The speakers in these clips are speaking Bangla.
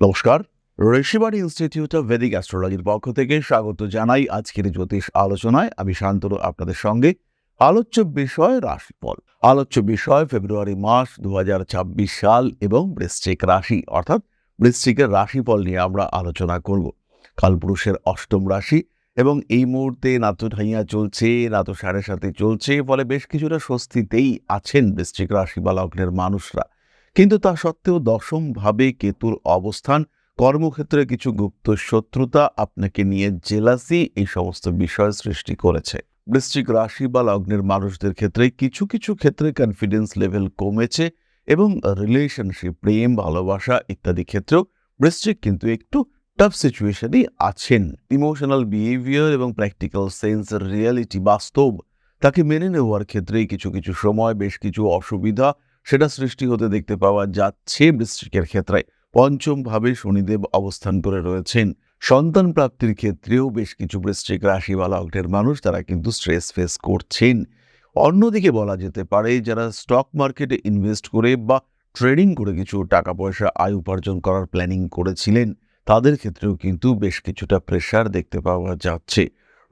নমস্কার। ঋষিবাণী ইনস্টিটিউট অফ ভেদিক অ্যাস্ট্রোলজির পক্ষ থেকে স্বাগত জানাই আজকের জ্যোতিষ আলোচনায়। আমি শান্তনু, আপনাদের সঙ্গে। আলোচ্য বিষয় রাশিফল। আলোচ্য বিষয় ফেব্রুয়ারি মাস দুহাজার ছাব্বিশ সাল এবং বৃশ্চিক রাশি, অর্থাৎ বৃশ্চিকের রাশিফল নিয়ে আমরা আলোচনা করব। কালপুরুষের অষ্টম রাশি এবং এই মুহূর্তে না তো ঠাইয়া চলছে না তো সাড়ে সাথে চলছে, ফলে বেশ কিছুটা স্বস্তিতেই আছেন বৃশ্চিক রাশি বা লগ্নের মানুষরা। কিন্তু তা সত্ত্বেও দশম ভাবে কেতুর অবস্থান, কর্মক্ষেত্রে কিছু গুপ্ত শত্রুতা আপনাকে নিয়ে জেলাসি এই সমস্ত বিষয় সৃষ্টি করেছে। বৃশ্চিক রাশি বা লগ্নের মানুষদের ক্ষেত্রে কিছু কিছু ক্ষেত্রে কনফিডেন্স লেভেল কমেছে এবং রিলেশনশিপ প্রেম, ভালোবাসা ইত্যাদি ক্ষেত্রেও বৃশ্চিক কিন্তু একটু টাফ সিচুয়েশনই আছেন। ইমোশনাল বিহেভিয়ার এবং প্র্যাকটিক্যাল সেন্স রিয়ালিটি বাস্তব। তাকে মেনে নেওয়ার ক্ষেত্রে কিছু কিছু সময়, বেশ কিছু অসুবিধা সেটা সৃষ্টি হতে দেখতে পাওয়া যাচ্ছে বৃশ্চিকের ক্ষেত্রে। পঞ্চম ভাবে শনিদেব অবস্থান করে রয়েছেন। সন্তান প্রাপ্তির ক্ষেত্রেও বেশ কিছু বৃশ্চিক রাশি বা লগ্নের মানুষ তারা কিন্তু স্ট্রেস ফেস করছেন। অন্যদিকে বলা যেতে পারে, যারা স্টক মার্কেটে ইনভেস্ট করে বা ট্রেডিং করে কিছু টাকা পয়সা আয় উপার্জন করার প্ল্যানিং করেছিলেন, তাদের ক্ষেত্রেও কিন্তু বেশ কিছুটা প্রেশার দেখতে পাওয়া যাচ্ছে।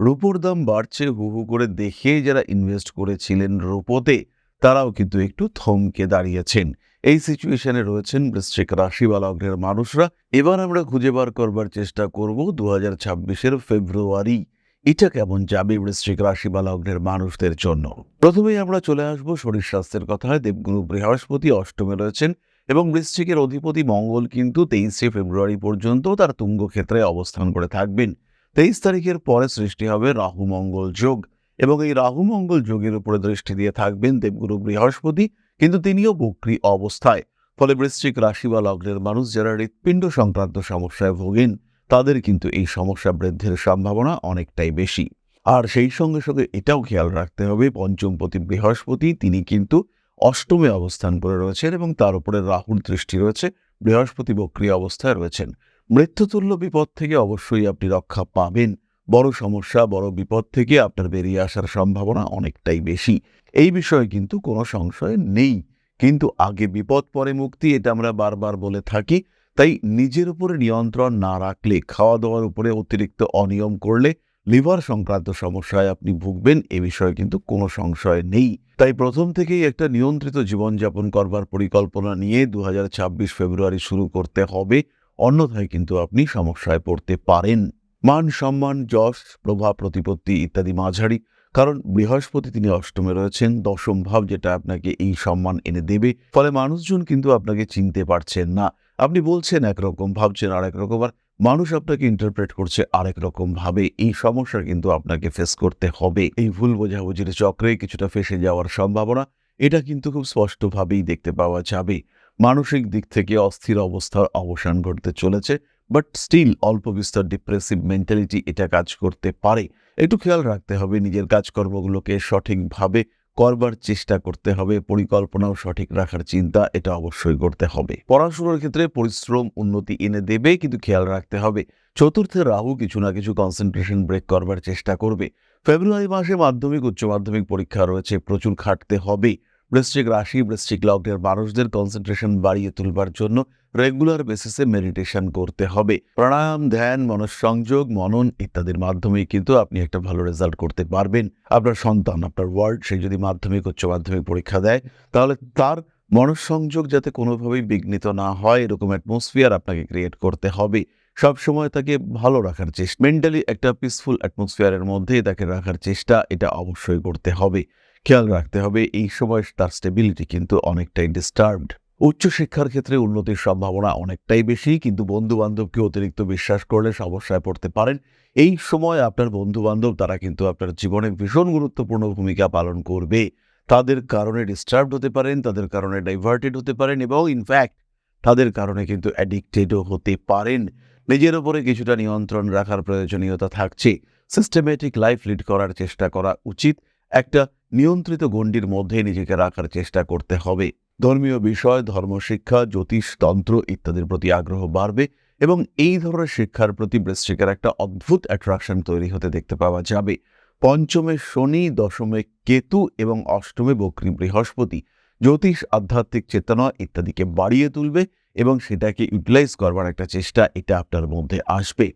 রূপোর দাম বাড়ছে হু হু করে দেখে যারা ইনভেস্ট করেছিলেন রূপোতে তারাও কিন্তু একটু থমকে দাঁড়িয়েছেন। এই সিচুয়েশনে রয়েছেন বৃশ্চিক রাশি বা লগ্নের মানুষরা। এবার আমরা খুঁজে বার করবার চেষ্টা করব দু হাজার ছাব্বিশের ফেব্রুয়ারি। এটা কেমন যাবে বৃশ্চিক রাশি বা লগ্নের মানুষদের জন্য? প্রথমেই আমরা চলে আসব শরীর স্বাস্থ্যের কথায়। দেবগুরু বৃহস্পতি অষ্টমে রয়েছেন এবং বৃশ্চিকের অধিপতি মঙ্গল কিন্তু তেইশে ফেব্রুয়ারি পর্যন্ত তার তুঙ্গ ক্ষেত্রে অবস্থান করে থাকবেন। তেইশ তারিখের পরে সৃষ্টি হবে রাহু মঙ্গল যোগ। এবং এই রাহু মঙ্গল যোগের উপরে দৃষ্টি দিয়ে থাকবেন দেবগুরু বৃহস্পতি, কিন্তু তিনিও বক্রি অবস্থায়। ফলে বৃশ্চিক রাশি বা লগ্নের মানুষ যারা হৃৎপিণ্ড সংক্রান্ত সমস্যায় ভোগেন, তাদের কিন্তু এই সমস্যা বৃদ্ধির সম্ভাবনা অনেকটাই বেশি। আর সেই সঙ্গে সঙ্গে এটাও খেয়াল রাখতে হবে পঞ্চমপতি বৃহস্পতি তিনি কিন্তু অষ্টমে অবস্থান করে রয়েছেন এবং তার উপরে রাহুর দৃষ্টি রয়েছে, বৃহস্পতি বক্রিয় অবস্থায় রয়েছেন। মৃত্যুতুল্য বিপদ থেকে অবশ্যই আপনি রক্ষা পাবেন। বড় সমস্যা, বড় বিপদ থেকে আপনার বেরিয়ে আসার সম্ভাবনা অনেকটাই বেশি। এই বিষয়ে কিন্তু কোনো সংশয় নেই। কিন্তু আগে বিপদ, পরে মুক্তি এটা আমরা বারবার বলে থাকি। তাই নিজের উপরে নিয়ন্ত্রণ না রাখলে খাওয়া দাওয়ার উপরে অতিরিক্ত অনিয়ম করলে লিভার সংক্রান্ত সমস্যায় আপনি ভুগবেন, এ বিষয়ে কিন্তু কোনো সংশয় নেই। তাই প্রথম থেকেই একটা নিয়ন্ত্রিত জীবনযাপন করবার পরিকল্পনা নিয়ে দু হাজার ছাব্বিশ ফেব্রুয়ারি শুরু করতে হবে। অন্যথায় কিন্তু আপনি সমস্যায় পড়তে পারেন। মান সম্মান, যশ, প্রভাব, প্রতিপত্তি ইত্যাদি মাঝারি, কারণ বৃহস্পতি তিনি অষ্টমে রয়েছেন, দশম ভাব যেটা আপনাকে এই সম্মান এনে দেবে, ফলে মানুষজন কিন্তু আপনাকে চিনতে পারছেন না। আপনি বলছেন একরকম ভাবছেন আরেক রকম, আর মানুষ আপনাকে ইন্টারপ্রেট করছে আরেক রকম ভাবে, এই সমস্যা কিন্তু আপনাকে ফেস করতে হবে। এই ভুল বোঝাবুঝির চক্রে কিছুটা ফেসে যাওয়ার সম্ভাবনা, এটা কিন্তু খুব স্পষ্টভাবেই দেখতে পাওয়া যাবে। মানসিক দিক থেকে অস্থির অবস্থার অবসান ঘটতে চলেছে বাট স্টিল অল্প বিস্তর ডিপ্রেসিভ মেন্টালিটি এটা কাজ করতে পারে। একটু খেয়াল রাখতে হবে, নিজের কাজকর্মগুলোকে সঠিকভাবে করবার চেষ্টা করতে হবে, পরিকল্পনাও সঠিক রাখার চিন্তা এটা অবশ্যই করতে হবে। পড়াশোনার ক্ষেত্রে পরিশ্রম উন্নতি এনে দেবে, কিন্তু খেয়াল রাখতে হবে, চতুর্থে রাহু কিছু না কিছু কনসেন্ট্রেশন ব্রেক করবার চেষ্টা করবে। ফেব্রুয়ারি মাসে মাধ্যমিক, উচ্চ মাধ্যমিক পরীক্ষা রয়েছে, প্রচুর খাটতে হবে। বৃশ্চিক রাশি, বৃশ্চিক লগ্নের মানুষদের কনসেন্ট্রেশন বাড়িয়ে তুলবার জন্য রেগুলার বেসিসে মেডিটেশন করতে হবে। প্রাণায়াম, ধ্যান, মনঃসংযোগ, মনন ইত্যাদির মাধ্যমে কিন্তু আপনি একটা ভালো রেজাল্ট করতে পারবেন। আপনার সন্তান, আপনার ওয়ার্ড সে যদি মাধ্যমিক, উচ্চ মাধ্যমিক পরীক্ষা দেয়, তাহলে তার মনঃসংযোগ যাতে কোনোভাবেই বিঘ্নিত না হয়, এরকম অ্যাটমসফিয়ার আপনাকে ক্রিয়েট করতে হবে। সব সময় তাকে ভালো রাখার চেষ্টা মেন্টালি একটা পিসফুল অ্যাটমসফিয়ারের মধ্যে তাকে রাখার চেষ্টা, এটা অবশ্যই করতে হবে। খেয়াল রাখতে হবে, এই সময় তার স্টেবিলিটি কিন্তু অনেকটাই ডিস্টার্বড উচ্চশিক্ষার ক্ষেত্রে উন্নতির সম্ভাবনা অনেকটাই বেশি, কিন্তু বন্ধু বান্ধবকে অতিরিক্ত বিশ্বাস করলে সমস্যায় পড়তে পারেন। এই সময় আপনার বন্ধু বান্ধব তারা কিন্তু আপনার জীবনে ভীষণ গুরুত্বপূর্ণ ভূমিকা পালন করবে। তাদের কারণে ডিস্টার্বড হতে পারেন, তাদের কারণে ডাইভার্টেড হতে পারেন এবং ইনফ্যাক্ট তাদের কারণে কিন্তু অ্যাডিক্টেডও হতে পারেন। নিজের ওপরে কিছুটা নিয়ন্ত্রণ রাখার প্রয়োজনীয়তা থাকছে। সিস্টেমেটিক লাইফ লিড করার চেষ্টা করা উচিত। একটা নিয়ন্ত্রিত গণ্ডির মধ্যে নিজেকে রাখার চেষ্টা করতে হবে। ধর্মীয় বিষয়, ধর্মশিক্ষা, জ্যোতিষ, তন্ত্র ইত্যাদির প্রতি আগ্রহ বাড়বে এবং এই ধরনের শিক্ষার প্রতি বৃশ্চিকের একটা অদ্ভুত অ্যাট্রাকশন তৈরি হতে দেখতে পাওয়া যাবে। পঞ্চমে শনি, দশমে কেতু এবং অষ্টমে বক্রী বৃহস্পতি। জ্যোতিষ, আধ্যাত্মিক চেতনা ইত্যাদিকে বাড়িয়ে তুলবে এবং সেটাকে ইউটিলাইজ করবার একটা চেষ্টা এটা আপনার মধ্যে আসবে।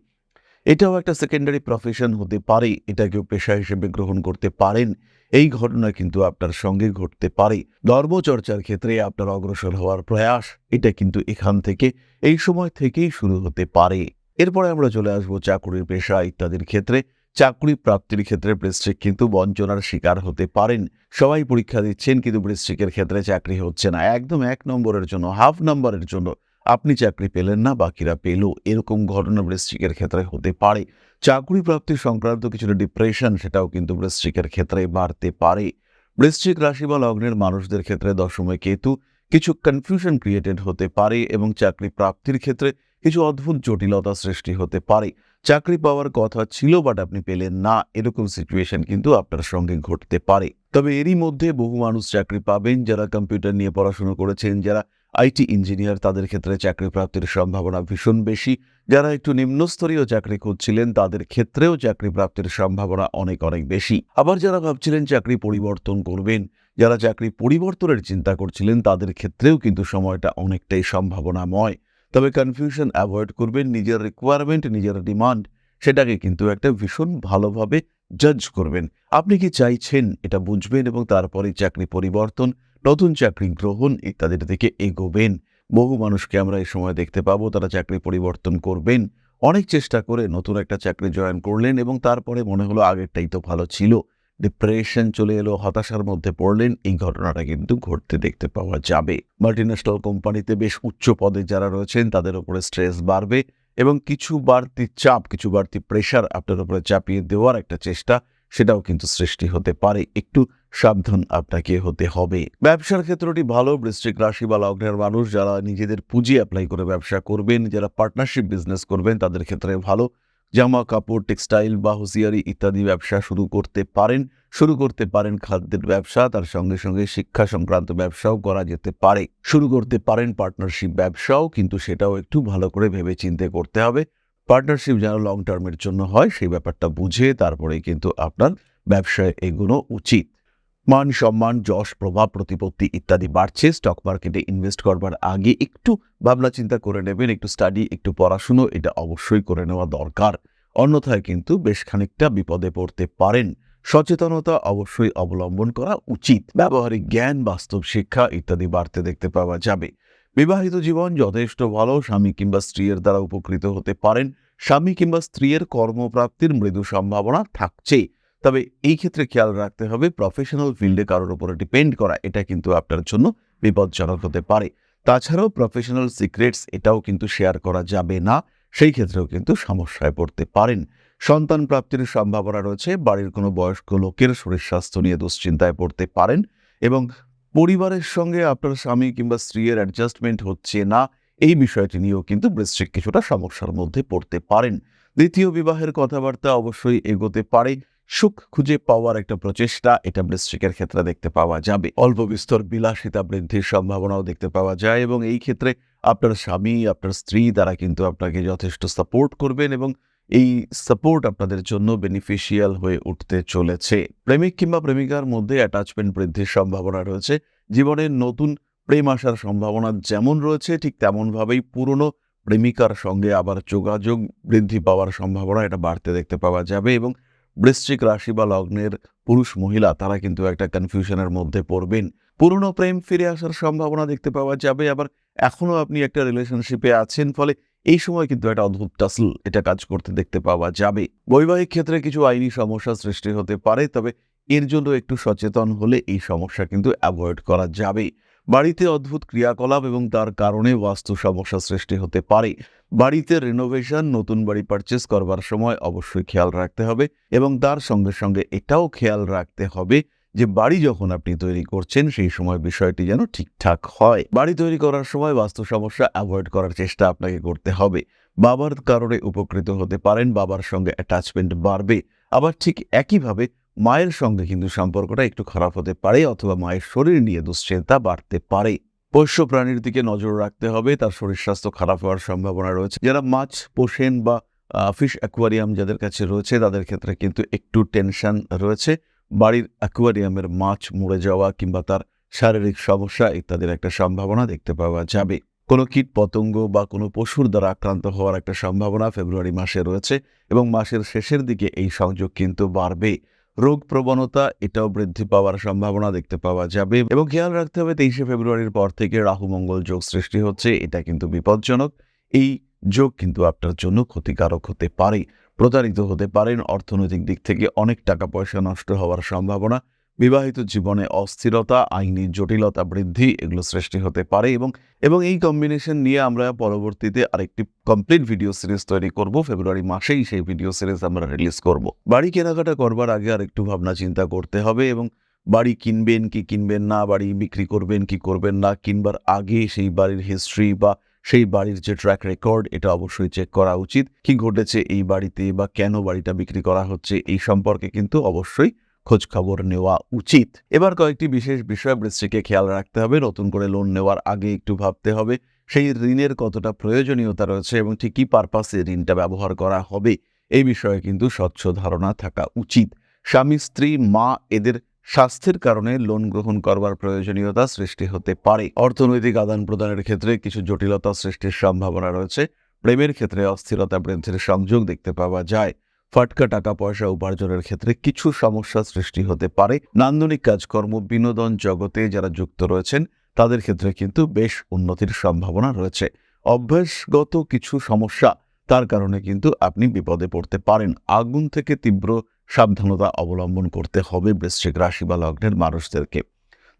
এটাও একটা সেকেন্ডারি প্রফেশন হতে পারে, এটাকেও পেশা হিসেবে গ্রহণ করতে পারেন। এই ঘটনা কিন্তু আপনার সঙ্গে ঘটতে পারে। ধর্মচর্চার ক্ষেত্রে আপনার অগ্রসর হওয়ার প্রয়াস, এটা কিন্তু এখান থেকে, এই সময় থেকেই শুরু হতে পারে। এরপরে আমরা চলে আসব চাকুরির পেশা ইত্যাদির ক্ষেত্রে। চাকরি প্রাপ্তির ক্ষেত্রে বৃশ্চিক কিন্তু বঞ্চনার শিকার হতে পারেন। সবাই পরীক্ষা দিচ্ছেন, কিন্তু বৃশ্চিকের ক্ষেত্রে চাকরি হচ্ছে না। একদম এক নম্বরের জন্য হাফ নম্বরের জন্য। আপনি চাকরি পেলেন না, বাকিরা পেল। এরকম ঘটনা বৃশ্চিকের ক্ষেত্রে হতে পারে। চাকরি প্রাপ্তি সংক্রান্ত কিছুটা ডিপ্রেশন সেটাও কিন্তু বৃশ্চিকের ক্ষেত্রে বাড়তে পারে। বৃশ্চিক রাশি বা লগ্নের মানুষদের ক্ষেত্রে দশমে কেতু কিছু কনফিউশন ক্রিয়েটেড হতে পারে এবং চাকরি প্রাপ্তির ক্ষেত্রে কিছু অদ্ভুত জটিলতা সৃষ্টি হতে পারে। চাকরি পাওয়ার কথা ছিল বাট আপনি পেলেন না। এরকম সিচুয়েশন কিন্তু আপনার সঙ্গে ঘটতে পারে। তবে এরই মধ্যে বহু মানুষ চাকরি পাবেন, যারা কম্পিউটার নিয়ে পড়াশোনা করেছেন, যারা আইটি ইঞ্জিনিয়ার তাদের ক্ষেত্রে চাকরি প্রাপ্তির সম্ভাবনা ভীষণ বেশি। যারা একটু নিম্নস্তরীয় চাকরি খুঁজছিলেন, তাদের ক্ষেত্রেও চাকরি প্রাপ্তির সম্ভাবনা অনেক অনেক বেশি। আবার যারা ভাবছিলেন চাকরি পরিবর্তন করবেন, যারা চাকরি পরিবর্তনের চিন্তা করছিলেন, তাদের ক্ষেত্রেও কিন্তু সময়টা অনেকটাই সম্ভাবনাময়। তবে কনফিউশন অ্যাভয়েড করবেন, নিজের রিকোয়ারমেন্ট নিজের ডিমান্ড সেটাকে কিন্তু একটা ভীষণ ভালোভাবে জাজ করবেন। আপনি কি চাইছেন এটা বুঝবেন এবং তারপরে চাকরি পরিবর্তন নতুন চাকরি গ্রহণ ইত্যাদির দিকে এগোবেন। বহু মানুষকে আমরা এই সময় দেখতে পাবো, তারা চাকরি পরিবর্তন করবেন। অনেক চেষ্টা করে নতুন একটা চাকরি জয়েন করলেন এবং তারপরে মনে হলো আগেরটাই তো ভালো ছিল। ডিপ্রেশন চলে এলো, হতাশার মধ্যে পড়লেন, এই ঘটনাটা কিন্তু ঘটতে দেখতে পাওয়া যাবে। মাল্টিন্যাশনাল কোম্পানিতে বেশ উচ্চ পদে যারা রয়েছেন, তাদের উপরে স্ট্রেস বাড়বে এবং কিছু বাড়তি চাপ, কিছু বাড়তি প্রেশার আপনার উপরে চাপিয়ে দেওয়ার একটা চেষ্টা, সেটাও কিন্তু সৃষ্টি হতে পারে। একটু সাবধান আপনাকে হতে হবে। ব্যবসার ক্ষেত্রটি ভালো, বৃশ্চিক রাশি বা লগ্নের মানুষ যারা নিজেদের পুঁজি অ্যাপ্লাই করে ব্যবসা করবেন, যারা পার্টনারশিপ বিজনেস করবেন, তাদের ক্ষেত্রে ভালো। জামা কাপড় টেক্সটাইল বা হুঁশিয়ারি ইত্যাদি ব্যবসা শুরু করতে পারেন। শুরু করতে পারেন খাদ্যের ব্যবসা, তার সঙ্গে সঙ্গে শিক্ষা সংক্রান্ত ব্যবসাও করা যেতে পারে। শুরু করতে পারেন পার্টনারশিপ ব্যবসাও, কিন্তু সেটাও একটু ভালো করে ভেবে চিন্তে করতে হবে। পার্টনারশিপ যেন লং টার্মের জন্য হয়, সেই ব্যাপারটা বুঝে তারপরে কিন্তু আপনার ব্যবসায় এগুলো উচিত। মান সম্মান, যশ, প্রভাব, প্রতিপত্তি ইত্যাদি বাড়ছে। স্টক মার্কেটে ইনভেস্ট করবার আগে একটু ভাবনা চিন্তা করে নেবেন, একটু স্টাডি একটু পড়াশুনো, এটা অবশ্যই করে নেওয়া দরকার। অন্যথায় কিন্তু বেশ খানিকটা বিপদে পড়তে পারেন। সচেতনতা অবশ্যই অবলম্বন করা উচিত। ব্যবহারিক জ্ঞান, বাস্তব শিক্ষা ইত্যাদি বাড়তে দেখতে পাওয়া যাবে। বিবাহিত জীবন যথেষ্ট ভালো, স্বামী কিংবা স্ত্রীর দ্বারা উপকৃত হতে পারেন। স্বামী কিংবা স্ত্রীর কর্মপ্রাপ্তির মৃদু সম্ভাবনা থাকছে। তবে এই ক্ষেত্রে খেয়াল রাখতে হবে প্রফেশনাল ফিল্ডে কারোর উপরে ডিপেন্ড করা, এটা কিন্তু আপনার জন্য বিপজ্জনক হতে পারে। তাছাড়াও প্রফেশনাল সিক্রেটস এটাও কিন্তু শেয়ার করা যাবে না, সেই ক্ষেত্রেও কিন্তু সমস্যায় পড়তে পারেন। সন্তান প্রাপ্তির সম্ভাবনা রয়েছে, বাড়ির কোনো বয়স্ক লোকের শরীর স্বাস্থ্য নিয়ে দুশ্চিন্তায় পড়তে পারেন এবং পরিবারের সঙ্গে আপনার স্বামী কিংবা স্ত্রীর অ্যাডজাস্টমেন্ট হচ্ছে না, এই বিষয়টি নিয়েও কিন্তু বৃশ্চিক কিছুটা সমস্যার মধ্যে পড়তে পারেন। দ্বিতীয় বিবাহের কথাবার্তা অবশ্যই এগোতে পারে সুখ খুঁজে পাওয়ার একটা প্রচেষ্টা এটা বৃশ্চিকের ক্ষেত্রে দেখতে পাওয়া যাবে। অল্প বিস্তর বিলাসিতা বৃদ্ধির সম্ভাবনাও দেখতে পাওয়া যায় এবং এই ক্ষেত্রে আপনার স্বামী, আপনার স্ত্রী তারা কিন্তু আপনাকে যথেষ্ট সাপোর্ট করবেন এবং এই সাপোর্ট আপনাদের জন্য বেনিফিশিয়াল হয়ে উঠতে চলেছে। প্রেমিক কিংবা প্রেমিকার মধ্যে অ্যাটাচমেন্ট বৃদ্ধির সম্ভাবনা রয়েছে। জীবনের নতুন প্রেম আসার সম্ভাবনা যেমন রয়েছে, ঠিক তেমনভাবেই পুরনো প্রেমিকার সঙ্গে আবার যোগাযোগ বৃদ্ধি পাওয়ার সম্ভাবনা এটা বাড়তে দেখতে পাওয়া যাবে এবং বৃশ্চিক রাশি বা লগ্নের পুরুষ মহিলা, তারা কিন্তু একটা কনফিউশনের মধ্যে পড়বেন। পুরনো প্রেম ফিরে আসার সম্ভাবনা দেখতে পাওয়া যাবে, আবার এখনও আপনি একটা রিলেশনশিপে আছেন, ফলে এই সময় কিন্তু একটা অদ্ভুত টাসল এটা কাজ করতে দেখতে পাওয়া যাবে। বৈবাহিক ক্ষেত্রে কিছু আইনি সমস্যা সৃষ্টি হতে পারে, তবে এর জন্য একটু সচেতন হলে এই সমস্যা কিন্তু অ্যাভয়েড করা যাবে। বাড়িতে অদ্ভুত ক্রিয়াকলাপ এবং তার কারণে বাস্তু সমস্যা সৃষ্টি হতে পারে। বাড়িতে রিনোভেশন নতুন বাড়ি পারচেস করবার সময় অবশ্যই খেয়াল রাখতে হবে এবং তার সঙ্গে সঙ্গে এটাও খেয়াল রাখতে হবে যে বাড়ি যখন আপনি তৈরি করছেন, সেই সময় বিষয়টি যেন ঠিকঠাক হয়। বাড়ি তৈরি করার সময় বাস্তু সমস্যা অ্যাভয়েড করার চেষ্টা আপনাকে করতে হবে। বাবার কারণে উপকৃত হতে পারেন, বাবার সঙ্গে অ্যাটাচমেন্ট বাড়বে। আবার ঠিক একইভাবে মায়ের সঙ্গে কিন্তু সম্পর্কটা একটু খারাপ হতে পারে অথবা মায়ের শরীর নিয়ে দুশ্চিন্তা বাড়তে পারে। পোষ্য প্রাণীর দিকে নজর রাখতে হবে, তার শরীর স্বাস্থ্য খারাপ হওয়ার সম্ভাবনা রয়েছে। যারা মাছ, পোষেন বা ফিশ অ্যাকোয়ারিয়াম যাদের কাছে রয়েছে, তাদের ক্ষেত্রে কিন্তু একটু টেনশন রয়েছে। বাড়ির অ্যাকোয়ারিয়ামের মাছ মরে যাওয়া কিংবা তার শারীরিক সমস্যা ইত্যাদির একটা সম্ভাবনা দেখতে পাওয়া যাবে। কোনো কীট পতঙ্গ বা কোনো পশুর দ্বারা আক্রান্ত হওয়ার একটা সম্ভাবনা ফেব্রুয়ারি মাসে রয়েছে এবং মাসের শেষের দিকে এই সংযোগ কিন্তু বাড়বে। রোগ প্রবণতা, এটাও বৃদ্ধি পাওয়ার সম্ভাবনা দেখতে পাওয়া যাবে এবং খেয়াল রাখতে হবে তেইশে ফেব্রুয়ারির পর থেকে রাহু মঙ্গল যোগ সৃষ্টি হচ্ছে। এটা কিন্তু বিপজ্জনক। এই যোগ কিন্তু আপনার জন্য ক্ষতিকারক হতে পারে, প্রতারিত হতে পারেন। অর্থনৈতিক দিক থেকে অনেক টাকা পয়সা নষ্ট হওয়ার সম্ভাবনা বিবাহিত জীবনে অস্থিরতা, আইনি জটিলতা বৃদ্ধি এগুলো সৃষ্টি হতে পারে এবং এবং এই কম্বিনেশন নিয়ে আমরা পরবর্তীতে আরেকটি কমপ্লিট ভিডিও সিরিজ তৈরি করব। ফেব্রুয়ারি মাসেই সেই ভিডিও সিরিজ আমরা রিলিজ করব। বাড়ি কেনাকাটা করবার আগে আর একটু ভাবনা চিন্তা করতে হবে এবং বাড়ি কিনবেন কি কিনবেন না, বাড়ি বিক্রি করবেন কি করবেন না, কিনবার আগে সেই বাড়ির হিস্ট্রি বা সেই বাড়ির যে ট্র্যাক রেকর্ড এটা অবশ্যই চেক করা উচিত। কি ঘটেছে এই বাড়িতে বা কেন বাড়িটা বিক্রি করা হচ্ছে এই সম্পর্কে কিন্তু অবশ্যই খোঁজ খবর নেওয়া উচিত। এবার কয়েকটি বিশেষ বিষয় বৃষ্টিকে খেয়াল রাখতে হবে। নতুন করে লোন নেওয়ার আগে একটু ভাবতে হবে, সেই ঋণের কতটা প্রয়োজনীয়তা রয়েছে এবং ঠিক কী পারপাসে ঋণটা ব্যবহার করা হবে? এই বিষয়ে কিন্তু স্বচ্ছ ধারণা থাকা উচিত। স্বামী, স্ত্রী, মা এদের স্বাস্থ্যের কারণে লোন গ্রহণ করবার প্রয়োজনীয়তা সৃষ্টি হতে পারে। অর্থনৈতিক আদান প্রদানের ক্ষেত্রে কিছু জটিলতা সৃষ্টির সম্ভাবনা রয়েছে। প্রেমের ক্ষেত্রে অস্থিরতা বৃদ্ধির সংযোগ দেখতে পাওয়া যায়। ফাটকা টাকা পয়সা উপার্জনের ক্ষেত্রে কিছু সমস্যা সৃষ্টি হতে পারে। নান্দনিক কাজকর্ম, বিনোদন জগতে যারা যুক্ত রয়েছেন, তাদের ক্ষেত্রে কিন্তু বেশ উন্নতির সম্ভাবনা রয়েছে। অভ্যাসগত কিছু সমস্যা, তার কারণে কিন্তু আপনি বিপদে পড়তে পারেন। আগুন থেকে তীব্র সাবধানতা অবলম্বন করতে হবে বৃশ্চিক রাশি বা লগ্নের মানুষদেরকে।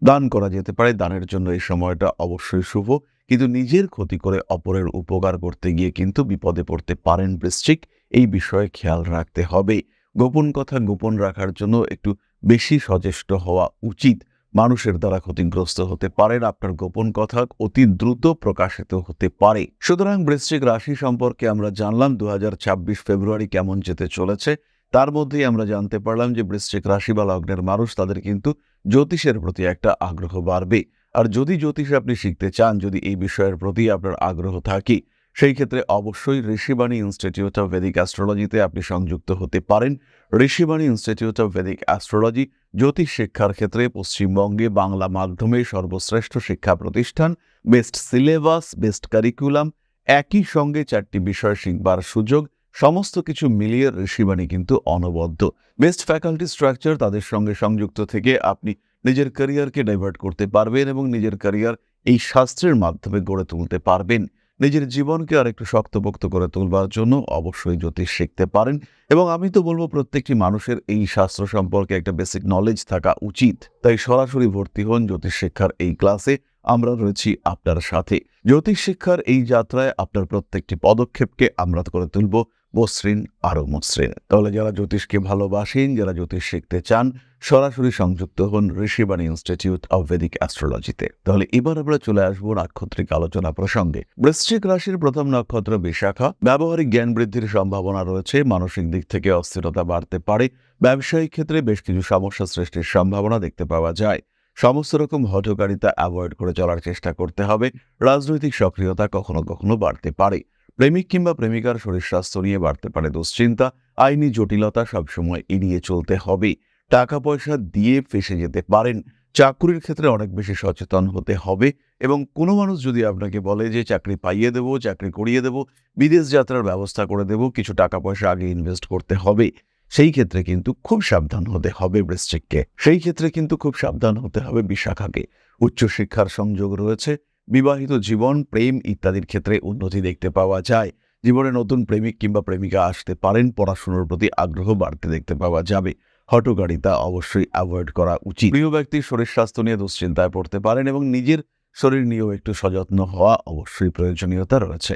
দান করা যেতে পারে, দানের জন্য এই সময়টা অবশ্যই শুভ। কিন্তু নিজের ক্ষতি করে অপরের উপকার করতে গিয়ে কিন্তু বিপদে পড়তে পারেন বৃশ্চিক। এই বিষয়ে খেয়াল রাখতে হবে। গোপন কথা গোপন রাখার জন্য একটু বেশি সচেষ্ট হওয়া উচিত। মানুষের দ্বারা ক্ষতিগ্রস্ত হতে পারেন আপনার গোপন কথা অতি দ্রুত প্রকাশিত হতে পারে। সুতরাং বৃশ্চিক রাশি সম্পর্কে আমরা জানলাম দু হাজার ছাব্বিশ ফেব্রুয়ারি কেমন যেতে চলেছে। তার মধ্যেই আমরা জানতে পারলাম যে বৃশ্চিক রাশি বা লগ্নের মানুষ তাদের কিন্তু জ্যোতিষের প্রতি একটা আগ্রহ বাড়বে। আর যদি জ্যোতিষ আপনি শিখতে চান, যদি এই বিষয়ের প্রতি আপনার আগ্রহ থাকে সেই ক্ষেত্রে অবশ্যই ঋষিবাণী ইনস্টিটিউট অফ ভেদিক অ্যাস্ট্রোলজিতে আপনি সংযুক্ত হতে পারেন। Rishibani institute of Vedic astrology জ্যোতিষ শিক্ষার ক্ষেত্রে পশ্চিমবঙ্গে বাংলা মাধ্যমে সর্বশ্রেষ্ঠ শিক্ষা প্রতিষ্ঠান বেস্ট সিলেবাস বেস্ট কারিকুলাম একই সঙ্গে চারটি বিষয় শিখবার সুযোগ, সমস্ত কিছু মিলিয়ে ঋষিবাণী কিন্তু অনবদ্য। বেস্ট ফ্যাকাল্টি স্ট্রাকচার তাদের সঙ্গে সংযুক্ত থেকে আপনি নিজের ক্যারিয়ারকে ডাইভার্ট করতে পারবেন এবং নিজের ক্যারিয়ার এই শাস্ত্রের মাধ্যমে গড়ে তুলতে পারবেন। নিজের জীবনকে আর একটু শক্তপোক্ত করে তুলবার জন্য অবশ্যই জ্যোতিষ শিখতে পারেন। এবং আমি তো বলব, প্রত্যেকটি মানুষের এই শাস্ত্র সম্পর্কে একটা বেসিক নলেজ থাকা উচিত। তাই সরাসরি ভর্তি হন জ্যোতিষ শিক্ষার এই ক্লাসে আমরা রয়েছি আপনার সাথে। জ্যোতিষ শিক্ষার এই যাত্রায় আপনার প্রত্যেকটি পদক্ষেপকে আমরা করে তুলব। মসৃণ আরও মসৃণ। তাহলে যারা জ্যোতিষকে ভালোবাসেন, যারা জ্যোতিষ শিখতে চান, সরাসরি সংযুক্ত হন ঋষিবাণী ইনস্টিটিউট অব ভেদিক অ্যাস্ট্রোলজিতে তাহলে এবার আমরা চলে আসব নাক্ষত্রিক আলোচনা প্রসঙ্গে। বৃশ্চিক রাশির প্রথম নক্ষত্র বিশাখা। ব্যবহারিক জ্ঞান বৃদ্ধির সম্ভাবনা রয়েছে, মানসিক দিক থেকে অস্থিরতা বাড়তে পারে, ব্যবসায়িক ক্ষেত্রে বেশ কিছু সমস্যা সৃষ্টির সম্ভাবনা দেখতে পাওয়া যায়। সমস্ত রকম হঠকারিতা অ্যাভয়েড করে চলার চেষ্টা করতে হবে, রাজনৈতিক সক্রিয়তা কখনো কখনো বাড়তে পারে। প্রেমিক কিংবা প্রেমিকার শরীর স্বাস্থ্য নিয়ে বাড়তে পারে দুশ্চিন্তা, আইনি জটিলতা সবসময় এড়িয়ে চলতে হবে। টাকা পয়সা দিয়ে ফেসে যেতে পারেন, চাকরির ক্ষেত্রে অনেক বেশি সচেতন হতে হবে এবং কোনো মানুষ যদি আপনাকে বলে যে, চাকরি পাইয়ে দেব, চাকরি করিয়ে দেব, বিদেশ যাত্রার ব্যবস্থা করে দেব, কিছু টাকা পয়সা আগে ইনভেস্ট করতে হবে, সেই ক্ষেত্রে কিন্তু খুব সাবধান হতে হবে বৃশ্চিককে। সেই ক্ষেত্রে কিন্তু খুব সাবধান হতে হবে বিশাখাকে। উচ্চশিক্ষার সংযোগ রয়েছে বিবাহিত জীবন, প্রেম ইত্যাদির ক্ষেত্রে উন্নতি দেখতে পাওয়া যায়। জীবনে নতুন প্রেমিক কিংবা প্রেমিকা আসতে পারেন, পড়াশুনোর প্রতি আগ্রহ বাড়তে দেখতে পাওয়া যাবে। হটকারিতা অবশ্যই অ্যাভয়েড করা উচিত। প্রিয় ব্যক্তির শরীর স্বাস্থ্য নিয়ে দুশ্চিন্তায় পড়তে পারেন এবং নিজের শরীর নিয়েও একটু সযত্ন হওয়া অবশ্যই প্রয়োজনীয়তা রয়েছে।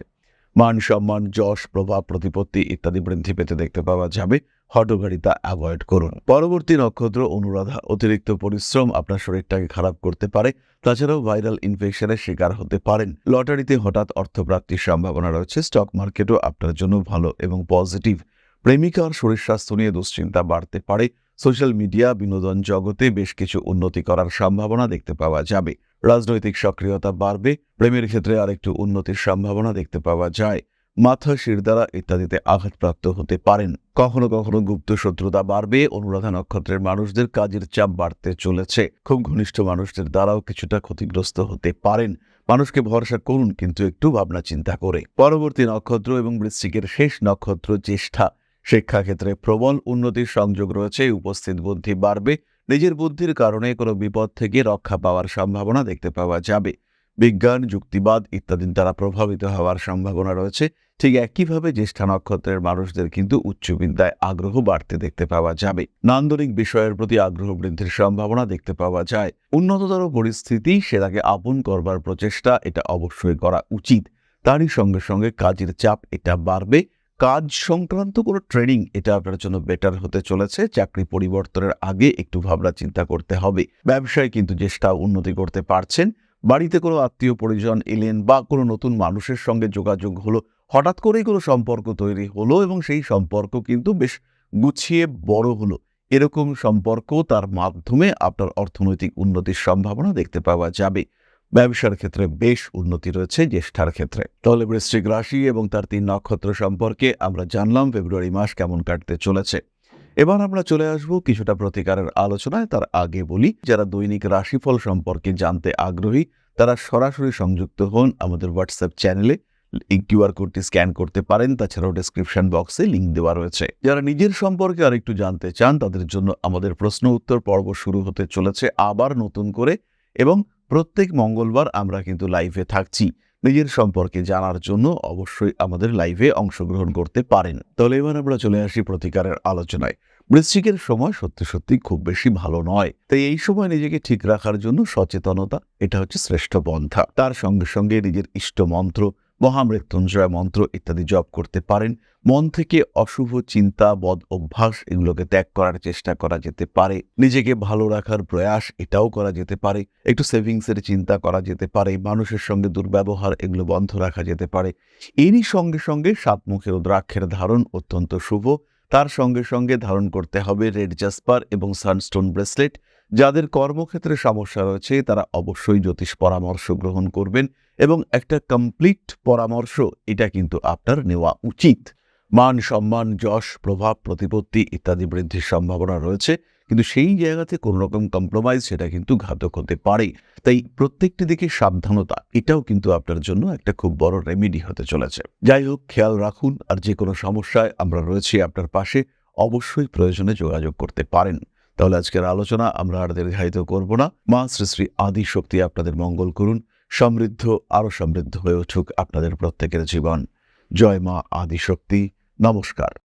মান সম্মান, যশ, প্রভাব, প্রতিপত্তি ইত্যাদি বৃদ্ধি পেতে দেখতে পাওয়া যাবে। হটকারিতা অ্যাভয়েড করুন। পরবর্তী নক্ষত্র অনুরাধা, অতিরিক্ত পরিশ্রম আপনার শরীরটাকে খারাপ করতে পারে। তাছাড়াও ভাইরাল ইনফেকশনের শিকার হতে পারেন। লটারিতে হঠাৎ অর্থপ্রাপ্তির সম্ভাবনা রয়েছে। স্টক মার্কেটও আপনার জন্য ভালো এবং পজিটিভ প্রেমিকার শরীর স্বাস্থ্য নিয়ে দুশ্চিন্তা বাড়তে পারে। সোশ্যাল মিডিয়া বিনোদন জগতে বেশ কিছু উন্নতি করার সম্ভাবনা দেখতে পাওয়া যাবে। রাজনৈতিক সক্রিয়তা বাড়বে। প্রেমের ক্ষেত্রে আরেকটু উন্নতির সম্ভাবনা দেখতে পাওয়া যায়। মাথা শিরদারা ইত্যাদিতে আঘাতপ্রাপ্ত হতে পারেন। কখনো কখনো গুপ্ত শত্রুতা বাড়বে, অনুরাধা নক্ষত্রের মানুষদের কাজের চাপ বাড়তে চলেছে। খুব ঘনিষ্ঠ মানুষদের দ্বারাও কিছুটা ক্ষতিগ্রস্ত হতে পারেন। মানুষকে ভরসা করুন, কিন্তু একটু ভাবনা চিন্তা করে। পরবর্তী নক্ষত্র এবং বৃশ্চিকের শেষ নক্ষত্র জ্যেষ্ঠা। শিক্ষাক্ষেত্রে প্রবল উন্নতির সংযোগ রয়েছে, উপস্থিত বুদ্ধি বাড়বে। নিজের বুদ্ধির কারণে কোনো বিপদ থেকে রক্ষা পাওয়ার সম্ভাবনা দেখতে পাওয়া যাবে। বিজ্ঞান, যুক্তিবাদ ইত্যাদির দ্বারা প্রভাবিত হওয়ার সম্ভাবনা রয়েছে। ঠিক একইভাবে জ্যেষ্ঠা নক্ষত্রের মানুষদের কিন্তু উচ্চ বিদ্যায় আগ্রহ বাড়তে দেখতে পাওয়া যাবে। নান্দনিক বিষয়ের প্রতি আগ্রহ বৃদ্ধির সম্ভাবনা দেখতে পাওয়া যায়। উন্নততর পরিস্থিতি সেটাকে আপন করবার প্রচেষ্টা, এটা অবশ্যই করা উচিত। তারই সঙ্গে সঙ্গে কাজের চাপ এটা বাড়বে। কাজ সংক্রান্ত কোনো ট্রেনিং, এটা আপনার জন্য বেটার হতে চলেছে। চাকরি পরিবর্তনের আগে একটু ভাবনা চিন্তা করতে হবে। ব্যবসায় কিন্তু চেষ্টা উন্নতি করতে পারছেন। বাড়িতে কোনো আত্মীয় পরিজন এলেন বা কোনো নতুন মানুষের সঙ্গে যোগাযোগ হলো হঠাৎ করেই কোনো সম্পর্ক তৈরি হলো এবং সেই সম্পর্ক কিন্তু বেশ গুছিয়ে বড় হলো। এরকম সম্পর্ক তার মাধ্যমে আপনার অর্থনৈতিক উন্নতির সম্ভাবনা দেখতে পাওয়া যাবে। ব্যবসার ক্ষেত্রে বেশ উন্নতি রয়েছে জ্যেষ্ঠার ক্ষেত্রে। তাহলে বৃশ্চিক রাশি এবং তার তিন নক্ষত্র সম্পর্কে আমরা জানলাম ফেব্রুয়ারি মাস কেমন কাটতে চলেছে। এবার আমরা চলে আসব কিছুটা প্রতিকারের আলোচনায়, তার আগে বলি, যারা দৈনিক রাশিফল সম্পর্কে জানতে আগ্রহী, তারা সরাসরি সংযুক্ত হন আমাদের হোয়াটসঅ্যাপ চ্যানেলে। এই কিউআর কোডটি স্ক্যান করতে পারেন। তাছাড়াও ডেসক্রিপশন বক্সে লিঙ্ক দেওয়া রয়েছে। যারা নিজের সম্পর্কে আরেকটু জানতে চান, তাদের জন্য আমাদের প্রশ্ন উত্তর পর্ব শুরু হতে চলেছে আবার নতুন করে এবং প্রত্যেক মঙ্গলবার আমরা কিন্তু লাইভে থাকছি। নিজের সম্পর্কে জানার জন্য অবশ্যই আমাদের লাইভে অংশগ্রহণ করতে পারেন। তাহলে এবার আমরা চলে আসি প্রতিকারের আলোচনায়। বৃশ্চিকের সময় সত্যি সত্যি খুব বেশি ভালো নয়। তাই এই সময় নিজেকে ঠিক রাখার জন্য সচেতনতা, এটা হচ্ছে শ্রেষ্ঠ পন্থা। তার সঙ্গে সঙ্গে নিজের ইষ্ট মন্ত্র মহামৃত্যুঞ্জয় মন্ত্র ইত্যাদি জপ করতে পারেন। মন থেকে অশুভ চিন্তা, বদ অভ্যাস এগুলোকে ত্যাগ করার চেষ্টা করা যেতে পারে। নিজেকে ভালো রাখার প্রয়াস এটাও করা যেতে পারে। একটু সেভিংসের চিন্তা করা যেতে পারে। মানুষের সঙ্গে দুর্ব্যবহার এগুলো বন্ধ রাখা যেতে পারে। এরই সঙ্গে সঙ্গে সাতমুখের রুদ্রাক্ষের ধারণ অত্যন্ত শুভ। তার সঙ্গে সঙ্গে ধারণ করতে হবে রেড জাসপার এবং সানস্টোন ব্রেসলেট যাদের কর্মক্ষেত্রে সমস্যা রয়েছে, তারা অবশ্যই জ্যোতিষ পরামর্শ গ্রহণ করবেন এবং একটা কমপ্লিট পরামর্শ, এটা কিন্তু আপনার নেওয়া উচিত। মান সম্মান, যশ, প্রভাব, প্রতিপত্তি ইত্যাদি বৃদ্ধির সম্ভাবনা রয়েছে, কিন্তু সেই জায়গাতে কোনো রকম কম্প্রোমাইজ সেটা কিন্তু ঘাতক হতে পারে তাই প্রত্যেকটি দিকে সাবধানতা, এটাও কিন্তু আপনার জন্য একটা খুব বড় রেমেডি হতে চলেছে। যাই হোক, খেয়াল রাখুন, আর যে কোনো সমস্যায় আমরা রয়েছি আপনার পাশে, অবশ্যই প্রয়োজনে যোগাযোগ করতে পারেন। তাহলে আজকের আলোচনা আমরা আর দীর্ঘায়িত করব না। মা শ্রী শ্রী আদি শক্তি আপনাদের মঙ্গল করুন, সমৃদ্ধ, আরও সমৃদ্ধ হয়ে উঠুক আপনাদের প্রত্যেকের জীবন। জয় মা আদি শক্তি। নমস্কার।